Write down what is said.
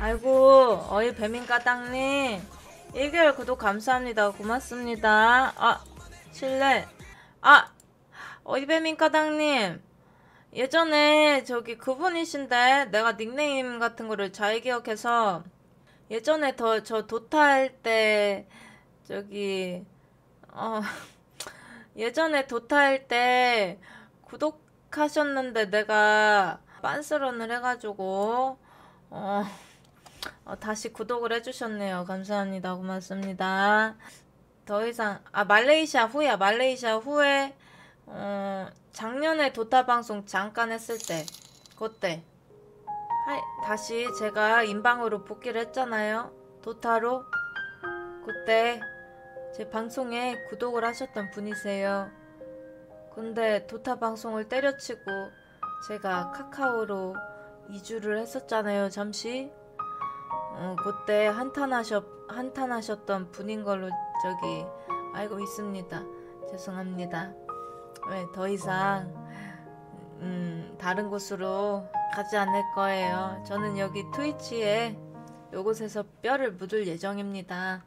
아이고 어이 배민가당님. 1개월 구독 감사합니다. 고맙습니다. 아 실례. 아 어이 배민가당님. 예전에 저기 그분이신데 내가 닉네임 같은 거를 잘 기억해서 예전에 더 저 도타 할 때 저기 어 예전에 도타 할 때 구독하셨는데 내가 빤스런을 해가지고 어, 어, 다시 구독을 해주셨네요. 감사합니다. 고맙습니다. 더 이상 아 말레이시아 후야 말레이시아 후에 어, 작년에 도타 방송 잠깐 했을 때 그때 하이, 다시 제가 인방으로 복귀를 했잖아요. 도타로 그때 제 방송에 구독을 하셨던 분이세요. 근데 도타 방송을 때려치고 제가 카카오로 이주를 했었잖아요. 잠시. 어, 그때 한탄하셨 한탄하셨던 분인 걸로 저기 알고 있습니다. 죄송합니다. 왜더 이상 음, 다른 곳으로 가지 않을 거예요. 저는 여기 트위치에 요곳에서 뼈를 묻을 예정입니다.